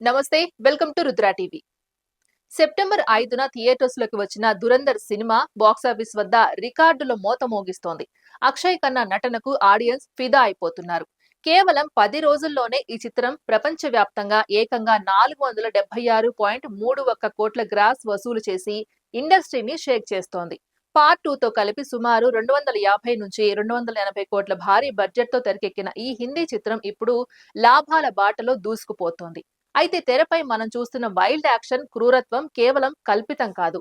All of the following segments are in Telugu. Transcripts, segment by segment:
నమస్తే welcome to Rudra TV. September ఐదున థియేటర్స్లోకి వచ్చిన దురందర్ సినిమా బాక్సాఫీస్ వద్ద రికార్డుల మోత మోగిస్తోంది. అక్షయ్ ఖన్నా నటనకు ఆడియన్స్ ఫిదా అయిపోతున్నారు. కేవలం పది రోజుల్లోనే ఈ చిత్రం ప్రపంచ వ్యాప్తంగా ఏకంగా నాలుగు వందల డెబ్బై ఆరు పాయింట్ మూడు ఒక్క కోట్ల గ్రాస్ వసూలు చేసి ఇండస్ట్రీని షేక్ చేస్తోంది. పార్ట్ టూ తో కలిపి సుమారు రెండు వందల యాభై నుంచి రెండు వందల ఎనభై కోట్ల భారీ బడ్జెట్తో తెరకెక్కిన ఈ హిందీ చిత్రం ఇప్పుడు లాభాల బాటలో దూసుకుపోతోంది. అయితే తెరపై మనం చూస్తున్న వైల్డ్ యాక్షన్ క్రూరత్వం కేవలం కల్పితం కాదు.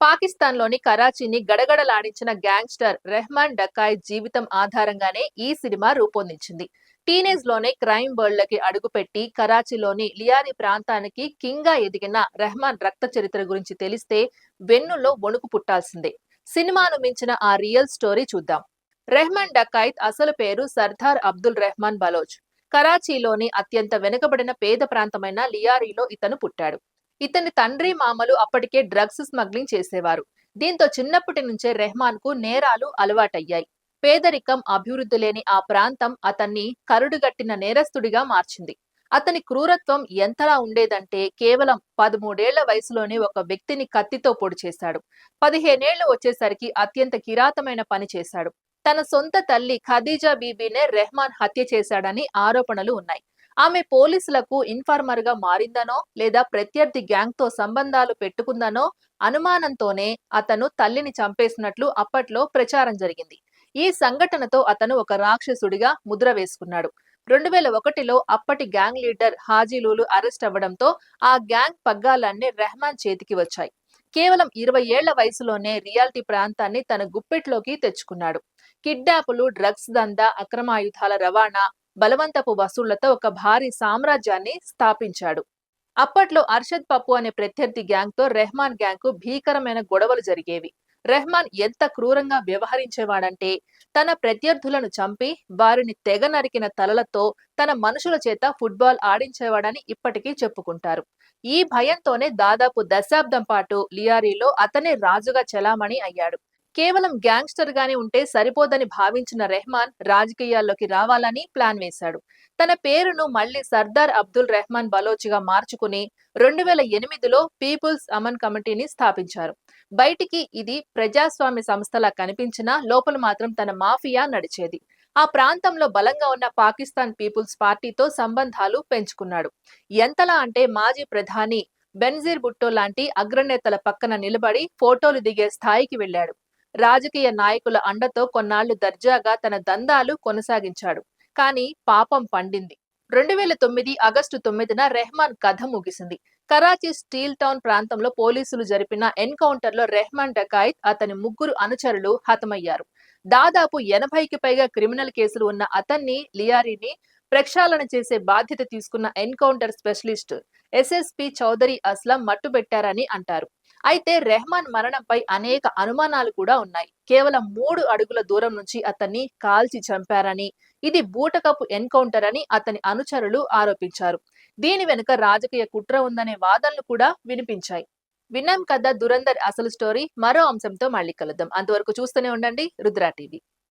పాకిస్తాన్లోని కరాచీని గడగడలాడించిన గ్యాంగ్స్టర్ రెహమాన్ డకాయ్ జీవితం ఆధారంగానే ఈ సినిమా రూపొందించింది. టీనేజ్లోనే క్రైమ్ వరల్డ్ లకి అడుగుపెట్టి కరాచీలోని లియారి ప్రాంతానికి కింగ్గా ఎదిగిన రెహమాన్ రక్త చరిత్ర గురించి తెలిస్తే వెన్నుల్లో వణుకు పుట్టాల్సిందే. సినిమాను మించిన ఆ రియల్ స్టోరీ చూద్దాం. రెహమాన్ డకాయిత్ అసలు పేరు సర్దార్ అబ్దుల్ రెహమాన్ బలోచ్. కరాచీలోని అత్యంత వెనుకబడిన పేద ప్రాంతమైన లియారీలో ఇతను పుట్టాడు. ఇతని తండ్రి మామలు అప్పటికే డ్రగ్స్ స్మగ్లింగ్ చేసేవారు. దీంతో చిన్నప్పటి నుంచే రెహమాన్కు నేరాలు అలవాటయ్యాయి. పేదరికం అభివృద్ధి లేని ఆ ప్రాంతం అతన్ని కరుడుగట్టిన నేరస్తుడిగా మార్చింది. అతని క్రూరత్వం ఎంతలా ఉండేదంటే కేవలం పదమూడేళ్ళ వయసులోనే ఒక వ్యక్తిని కత్తితో పొడి చేశాడు పదిహేనేళ్ళు వచ్చేసరికి అత్యంత కిరాతమైన పని చేశాడు. తన సొంత తల్లి ఖదీజా బీబీనే రెహమాన్ హత్య చేశాడని ఆరోపణలు ఉన్నాయి. ఆమె పోలీసులకు ఇన్ఫార్మర్గా మారిందనో లేదా ప్రత్యర్థి గ్యాంగ్తో సంబంధాలు పెట్టుకుందనో అనుమానంతోనే అతను తల్లిని చంపేసినట్లు అప్పట్లో ప్రచారం జరిగింది. ఈ సంఘటనతో అతను ఒక రాక్షసుడిగా ముద్ర వేసుకున్నాడు. రెండు వేల ఒకటిలో అప్పటి గ్యాంగ్ లీడర్ హాజీలూలు అరెస్ట్ అవ్వడంతో ఆ గ్యాంగ్ పగ్గాలన్నీ రెహమాన్ చేతికి వచ్చాయి. కేవలం ఇరవై ఏళ్ళ వయసులోనే రియాలిటీ ప్రాంతాన్ని తన గుప్పెట్లోకి తెచ్చుకున్నాడు. కిడ్నాపులు డ్రగ్స్ దందా అక్రమాయుధాల రవాణా బలవంతపు వసూళ్ళతో ఒక భారీ సామ్రాజ్యాన్ని స్థాపించాడు. అప్పట్లో అర్షద్ పప్పు అనే ప్రత్యర్థి గ్యాంగ్తో రెహమాన్ గ్యాంగ్కు భీకరమైన గొడవలు జరిగేవి. రెహమాన్ ఎంత క్రూరంగా వ్యవహరించేవాడంటే తన ప్రత్యర్థులను చంపి వారిని తెగ నరికిన తలలతో తన మనుషుల చేత ఫుట్బాల్ ఆడించేవాడని ఇప్పటికీ చెప్పుకుంటారు. ఈ భయంతోనే దాదాపు దశాబ్దం పాటు లియారీలో అతనే రాజుగా చెలామణి అయ్యాడు. కేవలం గ్యాంగ్స్టర్ గానే ఉంటే సరిపోదని భావించిన రెహమాన్ రాజకీయాల్లోకి రావాలని ప్లాన్ వేశాడు. తన పేరును మళ్ళీ సర్దార్ అబ్దుల్ రెహమాన్ బలోచిగా మార్చుకుని రెండు వేల ఎనిమిదిలో పీపుల్స్ అమన్ కమిటీని స్థాపించారు. బయటికి ఇది ప్రజాస్వామ్య సంస్థలా కనిపించినా లోపల మాత్రం తన మాఫియా నడిచేది. ఆ ప్రాంతంలో బలంగా ఉన్న పాకిస్తాన్ పీపుల్స్ పార్టీతో సంబంధాలు పెంచుకున్నాడు. ఎంతలా అంటే మాజీ ప్రధాని బెన్జీర్ భుట్టో లాంటి అగ్రనేతల పక్కన నిలబడి ఫోటోలు దిగే స్థాయికి వెళ్ళాడు రాజకీయ నాయకుల అండతో కొన్నాళ్ళు దర్జాగా తన దందాలు కొనసాగించాడు. కానీ పాపం పండింది. రెండు వేల తొమ్మిది ఆగస్టు తొమ్మిదిన రెహమాన్ కథ ముగిసింది. కరాచీ స్టీల్ టౌన్ ప్రాంతంలో పోలీసులు జరిపిన ఎన్కౌంటర్లో రెహమాన్ డకాయిత్ అతని ముగ్గురు అనుచరులు హతమయ్యారు. దాదాపు ఎనభైకి పైగా క్రిమినల్ కేసులు ఉన్న అతన్ని లియారీని ప్రక్షాళన చేసే బాధ్యత తీసుకున్న encounter specialist SSP Chaudhry Aslam మట్టుబెట్టారని అంటారు. అయితే రెహమాన్ మరణంపై అనేక అనుమానాలు కూడా ఉన్నాయి. కేవలం మూడు అడుగుల దూరం నుంచి అతన్ని కాల్చి చంపారని ఇది బూటకపు ఎన్కౌంటర్ అని అతని అనుచరులు ఆరోపించారు. దీని వెనుక రాజకీయ కుట్ర ఉందనే వాదనలు కూడా వినిపించాయి. విన్నాం కదా దురందర్ అసలు స్టోరీ మరో అంశంతో మళ్ళీ కలుద్దాం. అంతవరకు చూస్తూనే ఉండండి రుద్రా టీవీ.